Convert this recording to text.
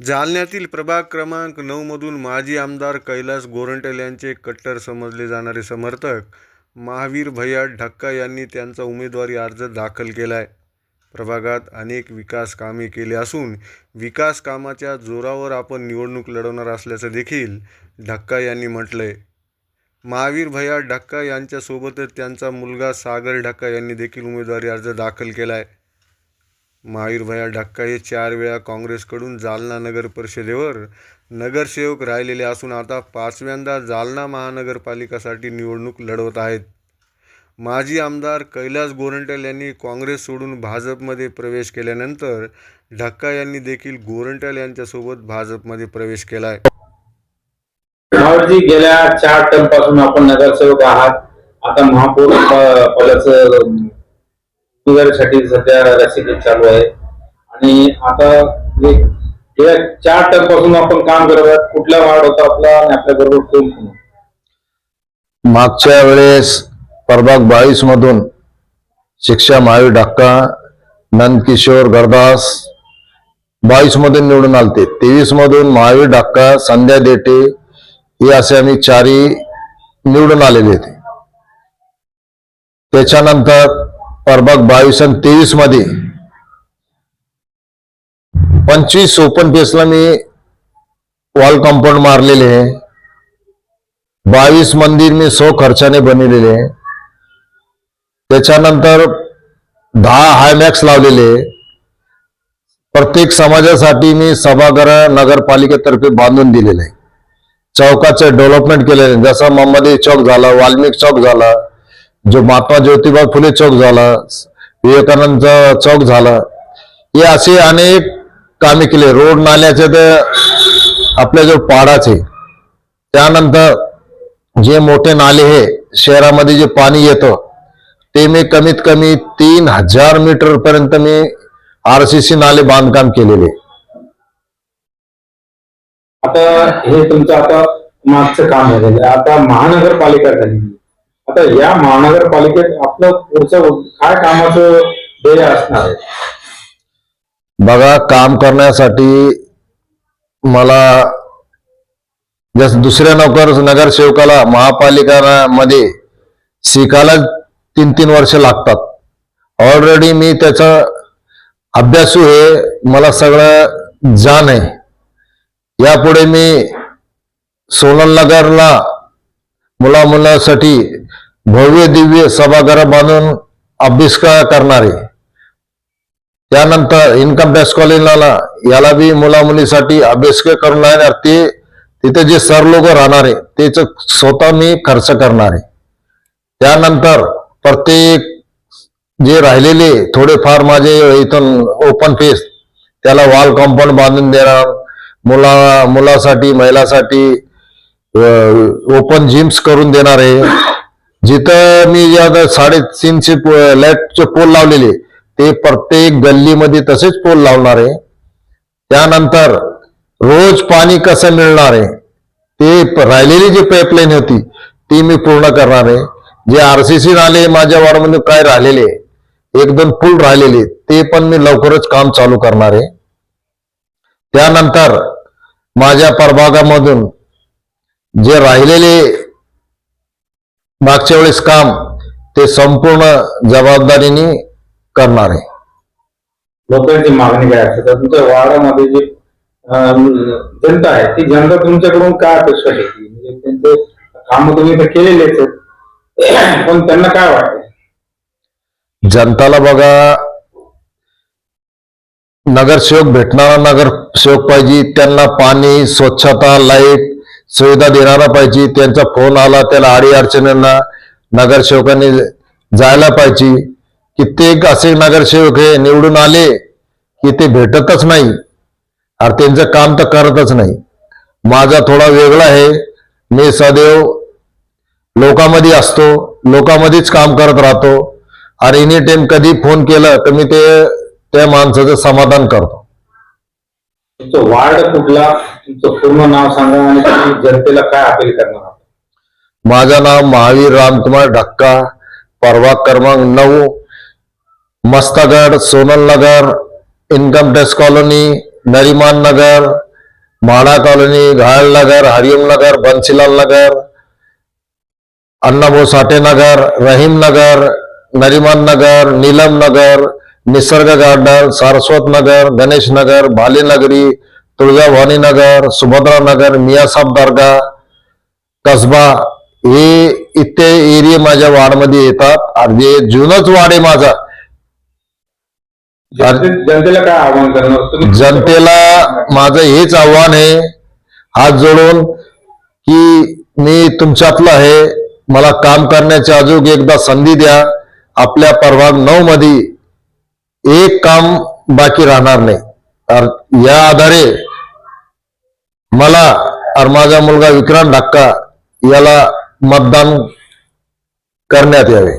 जालन्यातील प्रभाग क्रमांक नऊमधून माजी आमदार कैलास गोरंटेल यांचे कट्टर समजले जाणारे समर्थक महावीर भैया ढक्का यांनी त्यांचा उमेदवारी अर्ज दाखल केला आहे प्रभागात अनेक विकास कामे केले असून विकास कामाच्या जोरावर आपण निवडणूक लढवणार असल्याचं देखील ढक्का यांनी म्हटलं आहे महावीर भैया ढक्का यांच्यासोबतच त्यांचा मुलगा सागर ढक्का यांनी देखील उमेदवारी अर्ज दाखल केला आहे महावीर ढक्का हे चार वेळा काँग्रेसकडून जालना नगर परिषदेवर. नगरसेवक राहिलेले असून आता पाचव्यांदा जालना महानगरपालिकासाठी निवडणूक लढवत आहेत. माजी आमदार कैलास गोरंट्याल यांनी काँग्रेस सोडून भाजपमध्ये प्रवेश केल्यानंतर ढक्का यांनी देखील गोरंट्याल यांच्यासोबत भाजपमध्ये प्रवेश केला आहे रावळजी गेल्या चार टर्मपासून आपण नगरसेवक आहात. आता महापौर पदाचं उमेदवारीसाठी सध्या रेसिपी चालू आहे. आणि आता गेल्या चार टर्मपासून आपण काम करत आहोत. कुठला वाढ होता आपला आणि आपल्या बरोबर कोण कोण मागच्या वेळेस प्रभाग बावीस मधून शिक्षा महावीर डाक्का नंदकिशोर गरदास बावीस मधून निवडून आलते. तेवीस मधून महावीर डाक्का संध्या देटे हे असे आम्ही चारी निवडून आलेले होते. त्याच्यानंतर प्रभाग बावीस आणि तेवीसमध्ये पंचवीस ओपन पेसला मी वॉल कंपाऊंड मारलेले आहे बावीस मंदिर मी सो खर्चाने बनवलेले आहे. त्याच्यानंतर दहा हायमॅक्स लावलेले प्रत्येक समाजासाठी मी सभागृह नगरपालिकेतर्फे बांधून दिलेले आहे चौकाचे डेव्हलपमेंट केलेले आहे. जसं मोहम्मदी चौक झाला वाल्मिक चौक झाला जो महात्मा ज्योतिबा फुले चौक झाला विवेकानंद चौक झाला हे असे अनेक कामे केले. रोड नाल्याचे तर आपल्या जो पाडाचे त्यानंतर जे मोठे नाले हे शहरामध्ये जे पाणी येतं ते मी कमीत कमी तीन हजार मीटर पर्यंत मी आरसीसी नाले बांधकाम केलेले. आता हे तुमचं आता मागचं काम झालेलं आता महानगरपालिका झाली. आता या महानगरपालिकेत आपलं पुढचं काय कामाचं ध्येय असणार आहे? बघा काम करण्यासाठी मला जस दुसऱ्या नोकर नगरसेवकाला महापालिका मध्ये शिकायला तीन तीन वर्ष लागतात. ऑलरेडी मी त्याचा अभ्यासू आहे मला सगळं जाण आहे. यापुढे मी सोनल नगरला मुला मुलासाठी भव्य दिव्य सभागृह बांधून अभ्यास करणारे. त्यानंतर इन्कम टॅक्स कॉलेजला याला बी मुला मुलीसाठी अभ्यास करून राहणार. ते तिथे जे सर लोक राहणारे तेच स्वतः मी खर्च करणार. त्यानंतर प्रत्येक जे राहिलेले थोडेफार माझे इथून ओपन फेस त्याला वॉल कंपाऊंड बांधून देणार. मुला मुलासाठी महिलासाठी ओपन जिम्स करून देणार. आहे जिथं मी या साडेतीनशे लाईटचे पोल लावलेले ते प्रत्येक गल्लीमध्ये तसेच पोल लावणार. आहे त्यानंतर रोज पाणी कसं मिळणार आहे ते राहिलेली जी पाईपलाईन होती ती मी पूर्ण करणार. आहे जे आरसीसी राहिले माझ्या वार्डमध्ये काय राहिलेले एक दोन पूल राहिलेले ते पण मी लवकरच काम चालू करणार. आहे त्यानंतर माझ्या प्रभागामधून जे राहिलेले मागच्या वेळेस काम ते संपूर्ण जबाबदारीने करणार आहे. लोकांची मागणी काय असते तुमच्या वार्डामध्ये जे जनता आहे ती जनता तुमच्याकडून काय अपेक्षा ठेवते म्हणजे त्यांचे काम तुम्ही तर केलेलेच आहेत. पण त्यांना काय वाटते? जनताला बघा नगरसेवक भेटणारा नगरसेवक पाहिजे त्यांना पाणी स्वच्छता लाइट सुविधा देणारा पाहिजे त्यांचा फोन आला त्याला आडी अडचणींना नगरसेवकांनी जायला पाहिजे. कित्येक असे नगरसेवक हे निवडून आले की ते भेटतच नाही. अरे त्यांचं काम तर करतच नाही. माझा थोडा वेगळा आहे. मी सदैव लोकांमध्ये असतो लोकांमध्येच काम करत राहतो. आणि एनी टाइम कधी फोन केला तर मी ते त्या माणसाचं समाधान करतो. तुमचं वार्ड कुठला, तुमचं पूर्ण नाव सांगा आणि तुम्ही जनतेला काय अपील करणार? माझं नाव महावीर रामकुमार ढक्का, परवा क्रमांक नऊ, Mastgad, Sonal Nagar, income tax colony, Nariman Nagar MHADA colony, Ghayal Nagar, Hariom नगर, बन्सीलाल नगर, अण्णाभाऊ साठे नगर, रहीम नगर, नरिमन नगर, नीलम नगर निसर्ग गार्डन सारस्वत नगर गणेश नगर भालेनगरी तुळजाभवानी नगर सुभद्रा नगर मियासाब दर्गा कसबा हे इथे एरिया माझ्या वार्डमध्ये येतात. आणि जुनच वार्ड आहे माझा. जनते- जनतेला काय आव्हान करणार? जनतेला माझं हेच आव्हान आहे. हात जोडून की मी तुमच्यातला आहे. मला काम करण्याची अजून एकदा संधी द्या. आपल्या प्रभाग नऊ मध्ये एक काम बाकी राहणार नाही. या आधारे मला और माझा मुलगा विक्रांत धक्का याला मतदान करण्यात यावे.